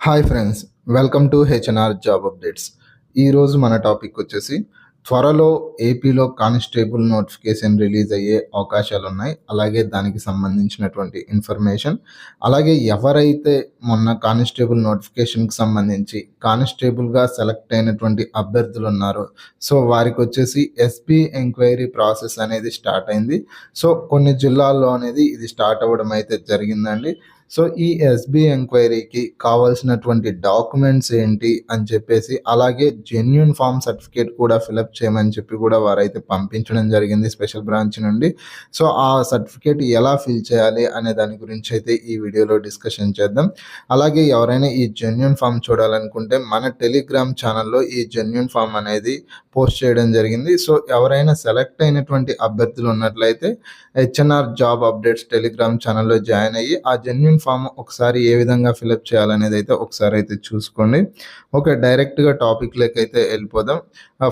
Hi friends welcome to HNR job updates. ఈరోజు మన topic వచ్చేసి త్వరలో ఏపీలో కానిస్టేబుల్ నోటిఫికేషన్ రిలీజ్ అయ్యే అవకాశాలు ఉన్నాయి అలాగే దానికి సంబంధించినటువంటి ఇన్ఫర్మేషన్. అలాగే ఎవరైతే మొన్న కానిస్టేబుల్ నోటిఫికేషన్కి సంబంధించి కానిస్టేబుల్గా సెలెక్ట్ అయినటువంటి అభ్యర్థులు ఉన్నారో సో వారికి వచ్చేసి ఎస్పీ ఎంక్వైరీ ప్రాసెస్ అనేది స్టార్ట్ అయింది. సో కొన్ని జిల్లాల్లో అనేది ఇది స్టార్ట్ అవ్వడం అయితే జరిగిందండి. సో ఈ ఎస్బి ఎంక్వైరీకి కావాల్సినటువంటి డాక్యుమెంట్స్ ఏంటి అని చెప్పేసి అలాగే జెన్యున్ ఫామ్ సర్టిఫికేట్ కూడా ఫిలప్ చేయమని చెప్పి కూడా వారైతే పంపించడం జరిగింది స్పెషల్ బ్రాంచ్ నుండి. సో ఆ సర్టిఫికేట్ ఎలా ఫిల్ చేయాలి అనే దాని గురించి అయితే ఈ వీడియోలో డిస్కషన్ చేద్దాం. అలాగే ఎవరైనా ఈ జెన్యున్ ఫామ్ చూడాలనుకుంటే మన టెలిగ్రామ్ ఛానల్లో ఈ జెన్యున్ ఫామ్ అనేది పోస్ట్ చేయడం జరిగింది. సో ఎవరైనా సెలెక్ట్ అయినటువంటి అభ్యర్థులు ఉన్నట్లయితే హెచ్ఎన్ఆర్ జాబ్ అప్డేట్స్ టెలిగ్రామ్ ఛానల్లో జాయిన్ అయ్యి ఆ జెన్యున్ ఫామ్ ఒకసారి ఏ విధంగా ఫిలప్ చేయాలనేది అయితే ఒకసారి అయితే చూసుకోండి. ఓకే డైరెక్ట్గా టాపిక్లోకి అయితే వెళ్ళిపోదాం.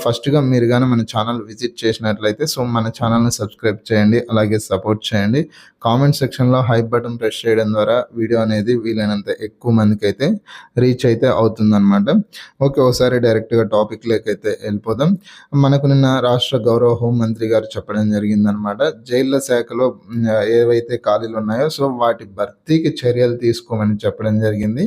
ఫస్ట్గా మీరు కానీ మన ఛానల్ విజిట్ చేసినట్లయితే సో మన ఛానల్ని సబ్స్క్రైబ్ చేయండి అలాగే సపోర్ట్ చేయండి. కామెంట్ సెక్షన్లో హైప్ బటన్ ప్రెస్ చేయడం ద్వారా వీడియో అనేది వీలైనంత ఎక్కువ మందికి అయితే రీచ్ అయితే అవుతుందన్నమాట. ఓకే ఒకసారి డైరెక్ట్గా టాపిక్లోకి అయితే వెళ్ళిపోదాం. మనకు నిన్న రాష్ట్ర గౌరవ హోంమంత్రి గారు చెప్పడం జరిగిందనమాట జైళ్ళ శాఖలో ఏవైతే ఖాళీలు ఉన్నాయో సో వాటి భర్తీకి చర్యలు తీసుకోమని చెప్పడం జరిగింది.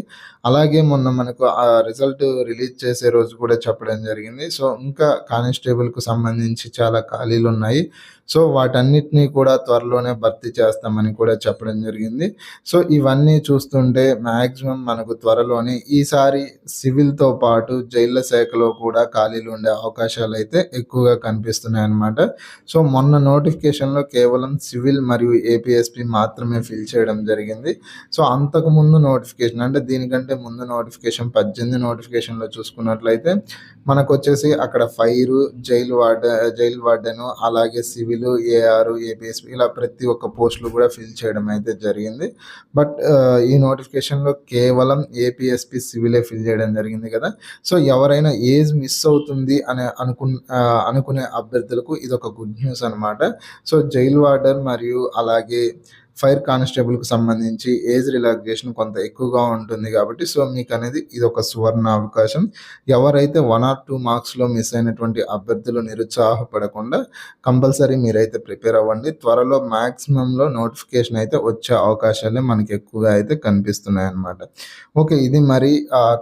అలాగే మొన్న మనకు ఆ రిజల్ట్ రిలీజ్ చేసే రోజు కూడా చెప్పడం జరిగింది. సో ఇంకా కానిస్టేబుల్కు సంబంధించి చాలా ఖాళీలు ఉన్నాయి. సో వాటన్నిటినీ కూడా త్వరలోనే భర్తీ చేస్తామని కూడా చెప్పడం జరిగింది. సో ఇవన్నీ చూస్తుంటే మ్యాక్సిమం మనకు త్వరలోనే ఈసారి సివిల్తో పాటు జైళ్ళ శాఖలో కూడా ఖాళీలు ఉండే అవకాశాలు అయితే ఎక్కువగా కనిపిస్తున్నాయి అన్నమాట సో మొన్న నోటిఫికేషన్లో కేవలం సివిల్ మరియు ఏపీఎస్పి మాత్రమే ఫిల్ చేయడం జరిగింది. సో అంతకు ముందు నోటిఫికేషన్ అంటే దీనికంటే ముందు నోటిఫికేషన్ పద్దెనిమిది నోటిఫికేషన్లో చూసుకున్నట్లయితే మనకు వచ్చేసి అక్కడ fire jail ward jail warden అలాగే సివిల్ ఏఆర్ ఏపీఎస్ ఇలా ప్రతి ఒక్క పోస్టులు కూడా ఫిల్ చేయడం అయితే జరిగింది. బట్ ఈ నోటిఫికేషన్లో కేవలం ఏపీఎస్పి సివిలే ఫిల్ చేయడం జరిగింది కదా. సో ఎవరైనా ఏజ్ మిస్ అవుతుంది అని అనుకు అనుకునే అభ్యర్థులకు ఇది ఒక గుడ్ న్యూస్ అనమాట సో జైలు వార్డర్ మరియు అలాగే ఫైర్ కానిస్టేబుల్కి సంబంధించి ఏజ్ రిలాక్సేషన్ కొంత ఎక్కువగా ఉంటుంది కాబట్టి సో మీకు అనేది ఇది ఒక సువర్ణ అవకాశం. ఎవరైతే వన్ ఆర్ టూ మార్క్స్లో మిస్ అయినటువంటి అభ్యర్థులు నిరుత్సాహపడకుండా కంపల్సరీ మీరైతే ప్రిపేర్ అవ్వండి. త్వరలో మ్యాక్సిమంలో నోటిఫికేషన్ అయితే వచ్చే అవకాశాలే మనకి ఎక్కువగా అయితే కనిపిస్తున్నాయి అన్నమాట ఓకే ఇది మరి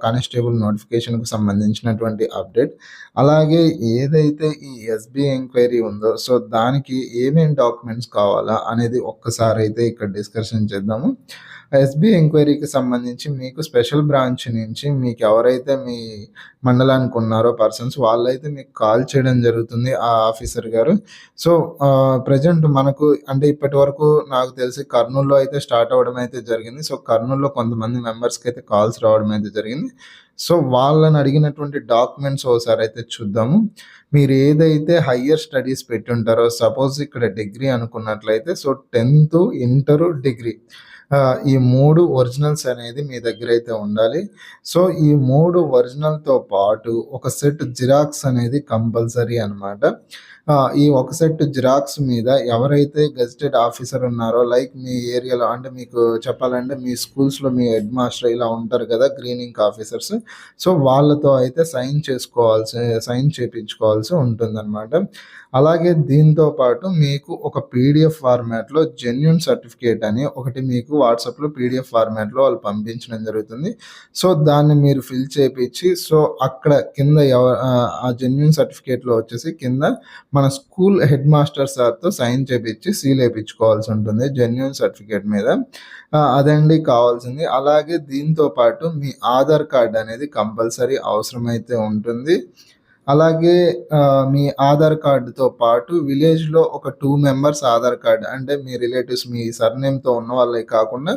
కానిస్టేబుల్ నోటిఫికేషన్కు సంబంధించినటువంటి అప్డేట్. అలాగే ఏదైతే ఈ ఎస్బీ ఎంక్వైరీ ఉందో సో దానికి ఏమేమి డాక్యుమెంట్స్ కావాలా అనేది ఒక్కసారి అయితే ఇక్కడ డిస్కషన్ చేద్దాము. ఎస్బీ ఎంక్వైరీకి సంబంధించి మీకు స్పెషల్ బ్రాంచ్ నుంచి మీకు ఎవరైతే మీ మండలానికి ఉన్నారో పర్సన్స్ వాళ్ళైతే మీకు కాల్ చేయడం జరుగుతుంది ఆ ఆఫీసర్ గారు. సో ప్రజెంట్ మనకు అంటే ఇప్పటి వరకు నాకు తెలిసి కర్నూలులో అయితే స్టార్ట్ అవ్వడం అయితే జరిగింది. సో కర్నూలులో కొంతమంది మెంబర్స్కి అయితే కాల్స్ రావడం అయితే జరిగింది. సో వాళ్ళని అడిగినటువంటి డాక్యుమెంట్స్ ఒకసారి అయితే చూద్దాము. మీరు ఏదైతే హయ్యర్ స్టడీస్ పెట్టి ఉంటారో సపోజ్ ఇక్కడ డిగ్రీ అనుకున్నట్లయితే సో టెన్త్ ఇంటరు డిగ్రీ ఈ మూడు ఒరిజినల్స్ అనేది మీ దగ్గర అయితే ఉండాలి. సో ఈ మూడు ఒరిజినల్తో పాటు ఒక సెట్ జిరాక్స్ అనేది కంపల్సరీ అనమాట ఈ ఒక సెట్ జిరాక్స్ మీద ఎవరైతే గెజిటెడ్ ఆఫీసర్ ఉన్నారో లైక్ మీ ఏరియాలో అంటే మీకు చెప్పాలంటే మీ స్కూల్స్లో మీ హెడ్ మాస్టర్ ఇలా ఉంటారు కదా గ్రీనింగ్ ఆఫీసర్స్. సో వాళ్ళతో అయితే సైన్ చేసుకోవాల్సి సైన్ చేయించుకోవాల్సి ఉంటుందన్నమాట. అలాగే దీంతో పాటు మీకు ఒక పీడిఎఫ్ ఫార్మాట్లో జెన్యున్ సర్టిఫికేట్ అని ఒకటి మీకు వాట్సాప్లో పీడిఎఫ్ ఫార్మాట్లో వాళ్ళు పంపించడం జరుగుతుంది. సో దాన్ని మీరు ఫిల్ చేయించి సో అక్కడ కింద ఎవ ఆ జెన్యున్ సర్టిఫికేట్లో వచ్చేసి కింద మన స్కూల్ హెడ్ మాస్టర్ సార్తో సైన్ చేపించి సీల్ వేయించుకోవాల్సి ఉంటుంది జెన్యున్ సర్టిఫికేట్ మీద. అదండి కావాల్సింది. అలాగే దీంతో పాటు మీ ఆధార్ కార్డ్ అనేది కంపల్సరీ అవసరమైతే ఉంటుంది. అలాగే మీ ఆధార్ కార్డుతో పాటు విలేజ్లో ఒక టూ మెంబర్స్ ఆధార్ కార్డ్ అంటే మీ రిలేటివ్స్ మీ సర్నేమ్తో ఉన్న వాళ్ళే కాకుండా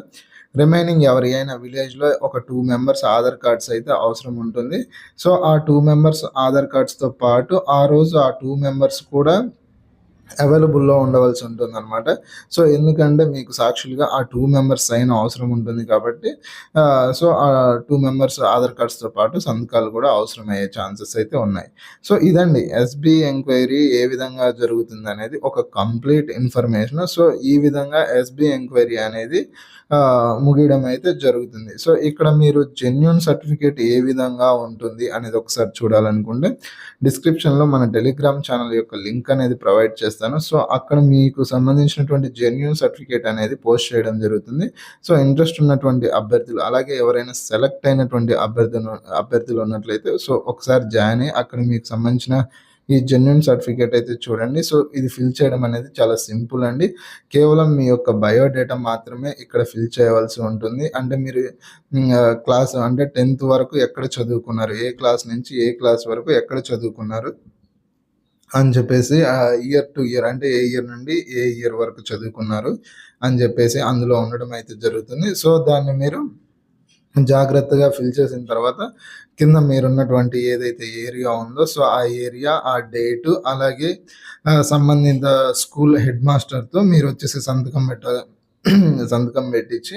రిమైనింగ్ ఎవరి అయినా విలేజ్లో ఒక టూ మెంబర్స్ ఆధార్ కార్డ్స్ అయితే అవసరం ఉంటుంది సో ఆ టూ మెంబర్స్ ఆధార్ కార్డ్స్తో పాటు ఆ రోజు ఆ టూ మెంబర్స్ కూడా అవైలబుల్లో ఉండవలసి ఉంటుంది అనమాట సో, ఎందుకంటే మీకు సాక్షులుగా ఆ టూ మెంబర్స్ సైన్ అవసరం ఉంటుంది కాబట్టి సో, ఆ టూ మెంబర్స్ ఆధార్ కార్డ్స్‌తో పాటు సంతకాలు కూడా అవసరమయ్యే ఛాన్సెస్ అయితే ఉన్నాయి. సో, ఇదండి ఎస్‌బీ ఎంక్వైరీ ఏ విధంగా జరుగుతుంది అనేది ఒక కంప్లీట్ ఇన్ఫర్మేషన్. సో, ఈ విధంగా ఎస్‌బీ ఎంక్వైరీ అనేది ముగియడం అయితే జరుగుతుంది. సో, ఇక్కడ మీరు జెన్యున్ సర్టిఫికేట్ ఏ విధంగా ఉంటుంది అనేది ఒకసారి చూడాలనుకుంటే డిస్క్రిప్షన్‌లో మన టెలిగ్రామ్ ఛానల్ యొక్క లింక్ అనేది ప్రొవైడ్ చేస్తాను. సో, అక్కడ మీకు సంబంధించినటువంటి జెన్యున్ సర్టిఫికేట్ అనేది పోస్ట్ చేయడం జరుగుతుంది. సో, ఇంట్రెస్ట్ ఉన్నటువంటి అభ్యర్థులు అలాగే ఎవరైనా సెలెక్ట్ అయినటువంటి అభ్యర్థులు అభ్యర్థులు ఉన్నట్లయితే సో, ఒకసారి జాయిన్ అయ్యి అక్కడ మీకు సంబంధించిన ఈ జెన్యున్ సర్టిఫికేట్ అయితే చూడండి. సో, ఇది ఫిల్ చేయడం అనేది చాలా సింపుల్ అండి. కేవలం మీ యొక్క బయోడేటా మాత్రమే ఇక్కడ ఫిల్ చేయవలసి ఉంటుంది. అంటే మీరు క్లాస్ అంటే 10థ్ వరకు ఎక్కడ చదువుకున్నారు? ఏ క్లాస్ నుంచి ఏ క్లాస్ వరకు ఎక్కడ చదువుకున్నారు? అని చెప్పేసి ఇయర్ టు ఇయర్ అంటే ఏ ఇయర్ నుండి ఏ ఇయర్ వరకు చదువుకున్నారు అని చెప్పేసి అందులో ఉండడం అయితే జరుగుతుంది. సో, దాన్ని మీరు జాగ్రత్తగా ఫిల్ చేసిన తర్వాత కింద మీరున్నటువంటి ఏదైతే ఏరియా ఉందో సో, ఆ ఏరియా, ఆ డేటు అలాగే సంబంధిత స్కూల్ హెడ్ మాస్టర్‌తో మీరు వచ్చేసి సంతకం పెట్ట సంతకం పెట్టించి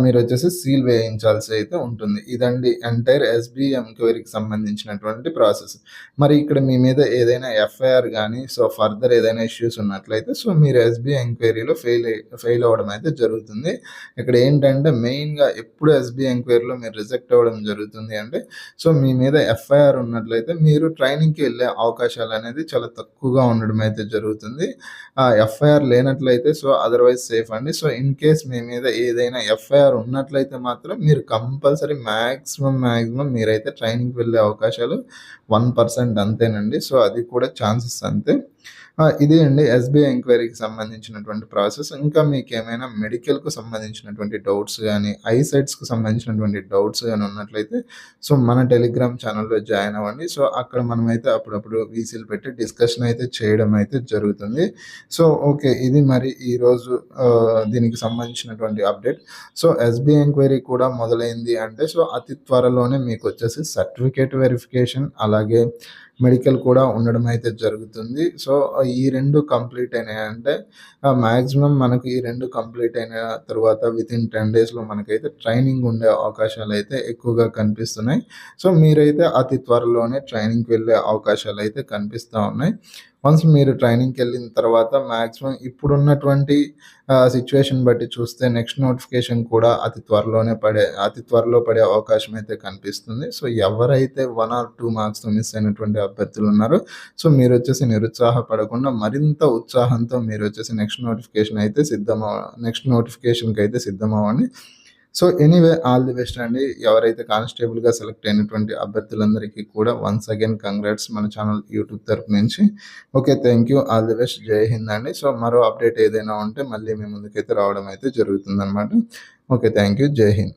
మీరు వచ్చేసి సీల్ వేయించాల్సి అయితే ఉంటుంది. ఇదండి ఎంటైర్ ఎస్‌బీ ఎంక్వైరీకి సంబంధించినటువంటి ప్రాసెస్. మరి ఇక్కడ మీ మీద ఏదైనా ఎఫ్ఐఆర్ కానీ సో, ఫర్దర్ ఏదైనా ఇష్యూస్ ఉన్నట్లయితే సో, మీరు ఎస్బిఐ ఎంక్వైరీలో ఫెయిల్ ఫెయిల్ అవ్వడం అయితే జరుగుతుంది. ఇక్కడ ఏంటంటే మెయిన్‌గా ఎప్పుడు ఎస్‌బీ ఎంక్వైరీలో మీరు రిజెక్ట్ అవ్వడం జరుగుతుంది అంటే సో, మీ మీద ఎఫ్ఐఆర్ ఉన్నట్లయితే మీరు ట్రైనింగ్‌కి వెళ్ళే అవకాశాలు అనేది చాలా తక్కువగా ఉండడం అయితే జరుగుతుంది. ఆ ఎఫ్ఐఆర్ లేనట్లయితే సో, అదర్‌వైజ్ సేఫ్ అండి. సో, ఇన్ కేస్ మీ మీద ఏదైనా ఎఫ్ఐఆర్ ఉన్నట్లయితే మాత్రం మీరు కంపల్సరీ మాక్సిమం, మాక్సిమం మీరైతే ట్రైనింగ్‌కి వెళ్ళే అవకాశాలు వన్ పర్సెంట్ అంతేనండి. సో, అది కూడా ఛాన్సెస్ అంతే. ఇదే అండి ఎస్‌బీఐ ఎంక్వైరీకి సంబంధించినటువంటి ప్రాసెస్. ఇంకా మీకు ఏమైనా మెడికల్‌కు సంబంధించినటువంటి డౌట్స్ కానీ ఐసైట్స్కు సంబంధించినటువంటి డౌట్స్ కానీ ఉన్నట్లయితే సో, మన టెలిగ్రామ్ ఛానల్‌లో జాయిన్ అవ్వండి. సో, అక్కడ మనమైతే అప్పుడప్పుడు వీసీలు పెట్టి డిస్కషన్ అయితే చేయడం అయితే జరుగుతుంది. So, okay. ఇది మరి ఈరోజు దీనికి సంబంధించినటువంటి అప్డేట్. సో, ఎస్‌బీఐ ఎంక్వైరీ కూడా మొదలైంది అంటే సో, అతి త్వరలోనే మీకు వచ్చేసి సర్టిఫికేట్ వెరిఫికేషన్ అలాగే మెడికల్ కూడా ఉండడం అయితే జరుగుతుంది. సో, ఈ రెండు కంప్లీట్ అయినాయంటే మ్యాక్సిమం మాక్సిమం మనకు ఈ రెండు కంప్లీట్ అయిన తరువాత వితిన్ 10 డేస్‌లో మనకైతే ట్రైనింగ్ ఉండే అవకాశాలు అయితే ఎక్కువగా కనిపిస్తున్నాయి. సో, మీరైతే అతి త్వరలోనే ట్రైనింగ్‌కి వెళ్ళే అవకాశాలు అయితే కనిపిస్తూ ఉన్నాయి. వన్స్ మీరు ట్రైనింగ్కి వెళ్ళిన తర్వాత మ్యాక్సిమం ఇప్పుడున్నటువంటి సిచ్యువేషన్ బట్టి చూస్తే నెక్స్ట్ నోటిఫికేషన్ కూడా అతి త్వరలోనే పడే అతి త్వరలో పడే అవకాశం అయితే కనిపిస్తుంది. సో, ఎవరైతే వన్ ఆర్ టూ మార్క్స్‌తో మిస్ అయినటువంటి అభ్యర్థులు ఉన్నారో సో, మీరు వచ్చేసి నిరుత్సాహపడకుండా మరింత ఉత్సాహంతో మీరు వచ్చేసి నెక్స్ట్ నోటిఫికేషన్ అయితే సిద్ధమవ నెక్స్ట్ నోటిఫికేషన్కి అయితే సిద్ధం సిద్ధమవ్వండి. So, anyway all the best అండి. ఎవరైతే కానిస్టేబుల్‌గా సెలెక్ట్ అయినటువంటి అభ్యర్థులందరికీ కూడా వన్స్ అగైన్ కంగ్రాట్స్ మన ఛానల్ యూట్యూబ్ తరపు నుంచి. Okay. Thank you. All the best. Jai Hind అండి. సో, మరో అప్డేట్ ఏదైనా ఉంటే మళ్ళీ మీ ముందుకైతే రావడం అయితే జరుగుతుందనమాట. Okay. Thank you. Jai Hind.